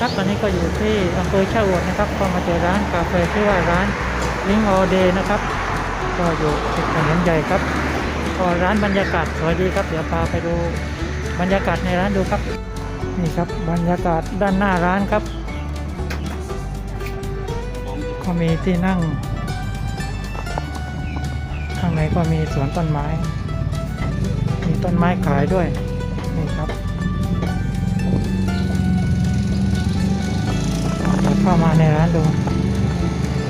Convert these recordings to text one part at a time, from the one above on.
ครับตอนนี้ก็อยู่ที่อำเภอชะอวดนะครับก็มาเจอร้านกาแฟชื่อว่าร้านลิงออเดย์นะครับก็อยู่ติดถนนใหญ่ครับก็ร้านบรรยากาศสวยดีครับ เดี๋ยวพาไปดูบรรยากาศในร้านดูครับ นี่ครับบรรยากาศด้านหน้าร้านครับ ก็มีที่นั่ง ข้างในก็มีสวนต้นไม้ มีต้นไม้ขายด้วย นี่ครับ เข้ามาในร้านดู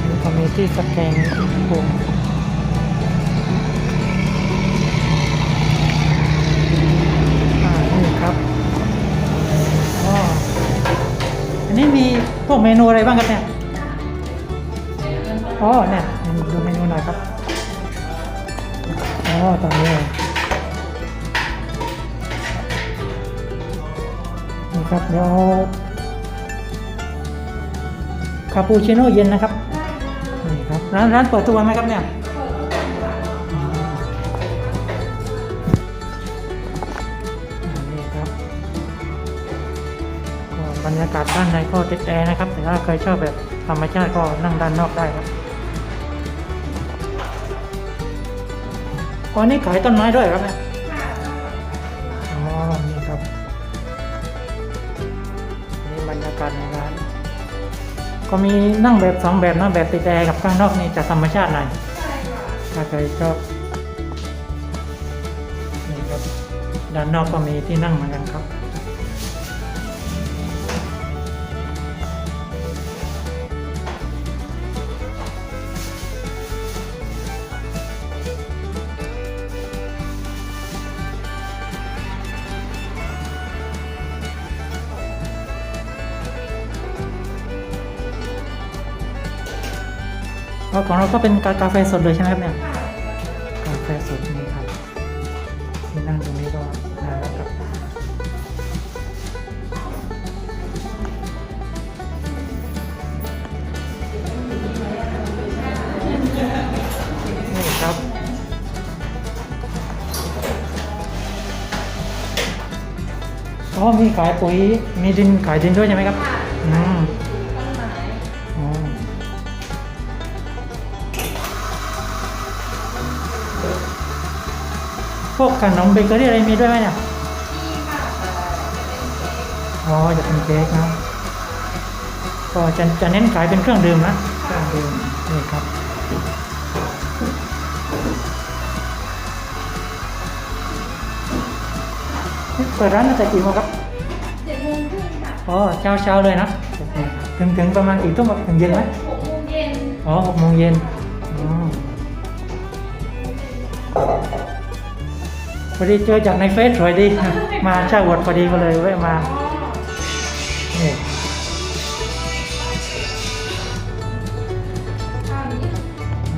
นี่ก็มีที่สแกนปุ่มนี่ครับอ๋ออันนี้มีพวกเมนูอะไรบ้างครับเนี่ยอ๋อเนี่ยดูเมนูหน่อยครับอ๋อตรงนี้นี่ครับเดี๋ยวาคาปูชิโน่เย็นนะครับนี่ครับร้านร้านเปิดทุกวันไหมครับเนี่ยอืมนี่ครับบรรยากาศด้านในก็ติดแอร์นะครับ แต่ถ้าใครชอบแบบธรรมชาติก็นั่งด้านนอกได้ครับอ๋อนี่ขายต้นไม้ด้วยครับเนี่ย ก็มีนั่งแบบสองแบบนะแบบติดแอร์กับข้างนอกนี่จะธรรมชาติหน่อยถ้าใครชอบนี่ครับด้านนอกก็มีที่นั่งเหมือนกันครับ ราของเราก็เป็นกากาแฟสดเลยใช่ไหมครับเนี่ยกาแฟสดนี่ครับที่นั่งตรงนี้ก็ได้แล้วครับนี่ครับอ๋อมีขายปุ๋ยมีดินขายดินด้วยใช่ไหมครับอืม พวกขนมเบเกอรี่อะไรมีด้วยไหมเนี่ยอ๋อจะเป็นเค้กนะก็จะจะเน้นขายเป็นเครื่องดื่มนะเครื่องดื่มนี่ครับเปิดร้านตั้งแต่กี่โมงครับเจ็ดโมงครึ่งค่ะอ๋อเช้าเช้าๆเลยนะถึงถึงประมาณกี่ทุ่มครับถึงเย็นไหมหกโมงเย็นอ๋อหกโมงเย็น พอดีเจอจากในเฟซสวยดี มาเช่าวดพอดีก็เลยแวะมานี่ข้าวนี้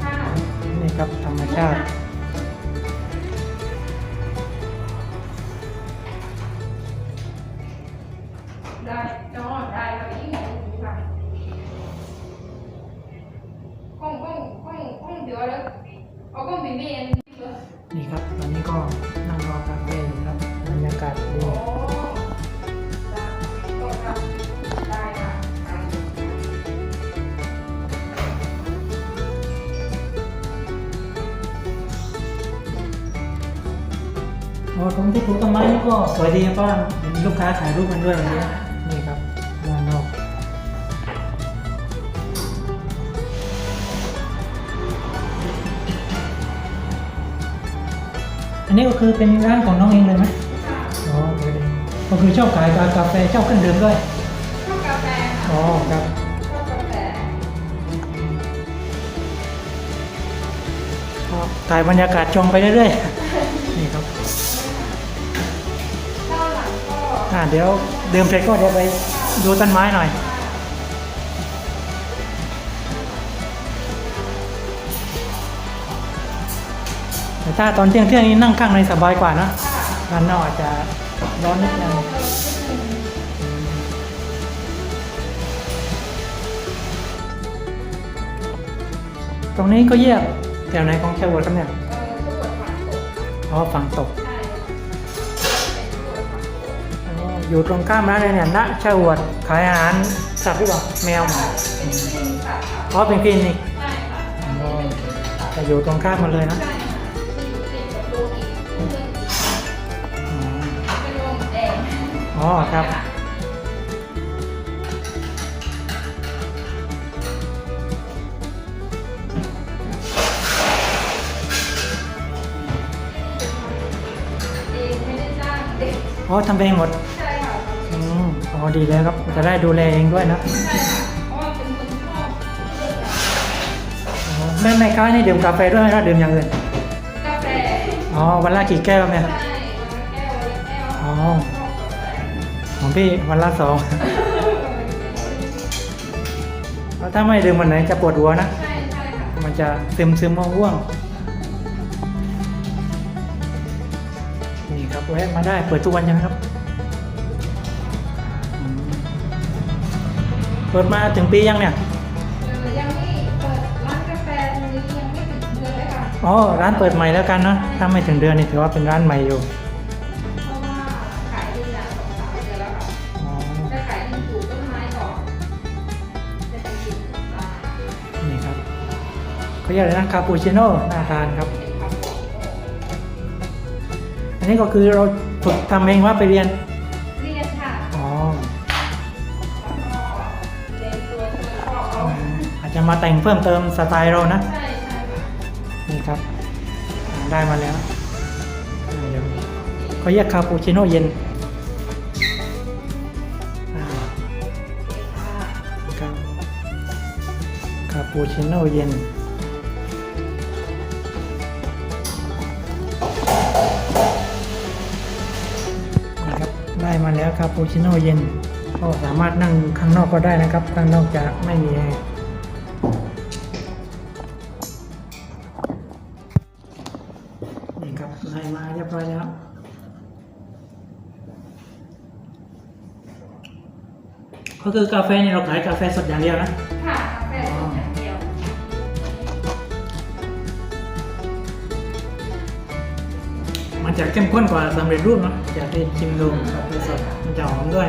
ข้าวนี่ครับธรรมชาติได้จอได้เรายิ่งหมูค่ะห้องห้องห้องห้องเดียวแล้วเอาห้องบีบีเอ็นนี่ครับตอนนี้ก็ ตรงที่ปลูกต้นไม้นี่ก็สวยดีครับเพราะว่าเห็นลูกค้าถ่ายรูปกันด้วยวันนี้นี่ครับด้านนอกอันนี้ก็คือเป็นร้านของน้องเองเลยไหมค่ะอ๋อโอเคก็คือชอบขายกาแฟชอบเครื่องดื่มด้วยชอบกาแฟค่ะอ๋อครับชอบกาแฟก็ถ่ายบรรยากาศชมไปเรื่อยๆนี่ครับข้าวหลังก็ อ่าเดี๋ยวเดื่มเสร็จก็เดี๋ยวไปดูต้นไม้หน่อยแต่ถ้าตอนเที่ยงเที่ยงนี้นั่งข้างในสบายกว่านะด้านนอกอาจจะร้อนนิดนึงตรงนี้ก็เยี่ยมแถวไหนของเชียงรายครับเนี่ยอ๋อฝั่งตก อยู่ตรงข้ามร้านเลยเนี่ยณชะอวดขายอาหารสัตว์หรือเปล่าแมวหมาเป็นคลินิกสัตว์ค่ะอ๋อเป็นคลินิกใช่ค่อยู่ตรงข้ามมันเลยนะอ๋อครับเองไม่ได้จ้างเด็กอ๋อทำเองหมด อ๋อดีเลยครับจะได้ดูแลเองด้วยนะใช่ค่ะเพราะว่าเป็นคนชอบเลือกอ๋อแม่แม่ค้านี่ดื่มกาแฟด้วยไหมครับดื่มอย่างอื่นกาแฟอ๋อวันละกี่แก้วเนี่ยใช่วันละแก้ววันละแก้วอ๋อชอบกาแฟของพี่วันละสองเพราะถ้าไม่ดื่มวันไหนจะปวดหัวนะใช่ใช่ค่ะมันจะซึมซึมง่วงๆนี่ครับแวะมาได้เปิดทุกวันใช่ไหมครับ เปิดมาถึงปียังเนี่ยเออยังไม่เปิดร้านกาแฟตรงนี้ยังไม่ถึงเดือนเลยค่ะอ๋อร้านเปิดใหม่แล้วกันเนอะถ้าไม่ถึงเดือนนี่ถือว่าเป็นร้านใหม่อยู่เพราะว่าขายดีนะสองสามเดือนแล้วค่ะอ๋อจะขายดินปลูกต้นไม้ก่อนจะเป็นดินปลานี่ครับเขาเรียกอะไรนะคาปูชิโน่น่าทานครับเป็นคาโบอันนี้ก็คือเราฝึกทำเองว่าไปเรียน จจะมาแต่งเพิ่มเติมสไตล์เรานะ ใช่ใช่ค่ะนี่ครับได้มาแล้วอ่าเดี๋ยวเขาเรียกคาปูชิโน่เย็นอ่าครับคาปูชิโน่เย็นนี่ครับได้มาแล้วคาปูชิโน่เย็น ก็สามารถนั่งข้างนอกก็ได้นะครับ ข้างนอกจะไม่มีแอร์ ไล่มาเรียบร้อยแล้วก็คือกาแฟเนี่ยเราขายกาแฟสดอย่างเดียวนะ ค่ะกาแฟสดอย่างเดียว มันจะเข้มข้นกว่าสำเร็จรูปเนอะอยากได้ชิมดูกาแฟสดมันจะหอมด้วย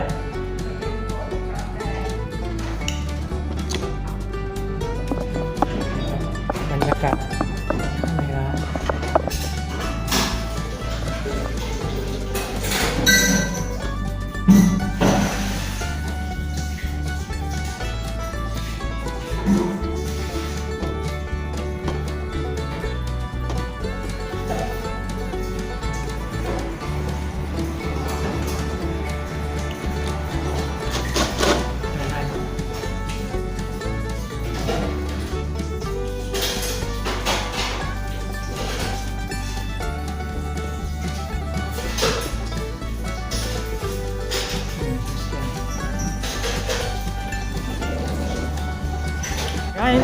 บรรยากาศ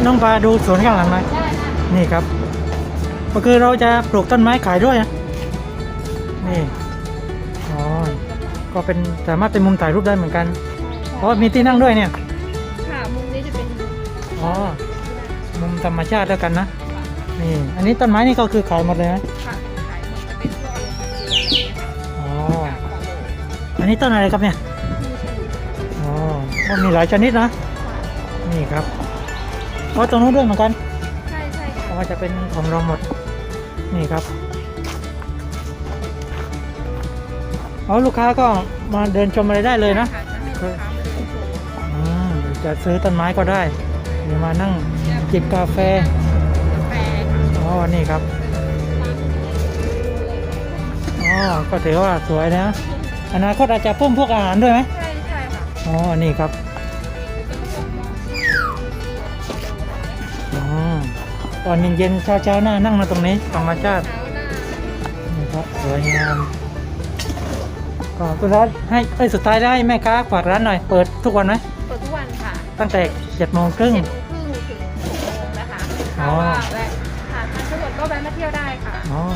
น้องปลาดูสวนข้างหลังหน่อยได้ค่ะนี่ครับ ก็คือเราจะปลูกต้นไม้ขายด้วยนะนี่อ๋อก็เป็นสามารถเป็นมุมถ่ายรูปได้เหมือนกันเพราะว่ามีที่นั่งด้วยเนี่ยค่ะมุมนี้จะเป็นอ๋อมุมธรรมชาติแล้วกันนะนี่อันนี้ต้นไม้นี่ก็คือขายหมดเลยนะค่ะขายหมดจะเป็นพวกอารมณ์เสียอ๋ออะไรอย่างเงี้ยค่ะอันนี้ต้นอะไรครับเนี่ยอ๋อก็มีหลายชนิดนะนี่ครับ อ๋อตรงนู้นด้วยเหมือนกันใช่ใช่เพค่ะราะว่าจะเป็นของเราหมด นี่ครับอ๋อลูกค้าก็มาเดินชมอะไรได้เลยนะค่จะให้ลูกค้ามาเดินชมอืมหรือจะซื้อต้นไม้ก็ได้หรือมานั่งจิบกาแฟ กาแฟค่ะอ๋อ นี่ครับ อ๋อ ก็ถือว่าสวยนะ อนาคตอาจจะเพิ่มพวกอาหารด้วยไหมใช่ใช่ค่ะ อ๋อ นี่ครับ ตอนเย็นๆเช้าๆหน้านั่งมาตรงนี้ธรรมชาติเช้าหน้านี่ครับสวยงามก็สุดท้ายให้เอ้ยสุดท้ายได้แม่ค้าฝากร้านหน่อยเปิดทุกวันไหมเปิดทุกวันค่ะตั้งแต่เจ็ดโมงครึ่งเจ็ดโมงครึ่งถึงหกโมงนะคะอ๋ถ้าอว่าแวะผ่านทางสะดวกก็แวะมาเที่ยวได้ค่ะอ๋อ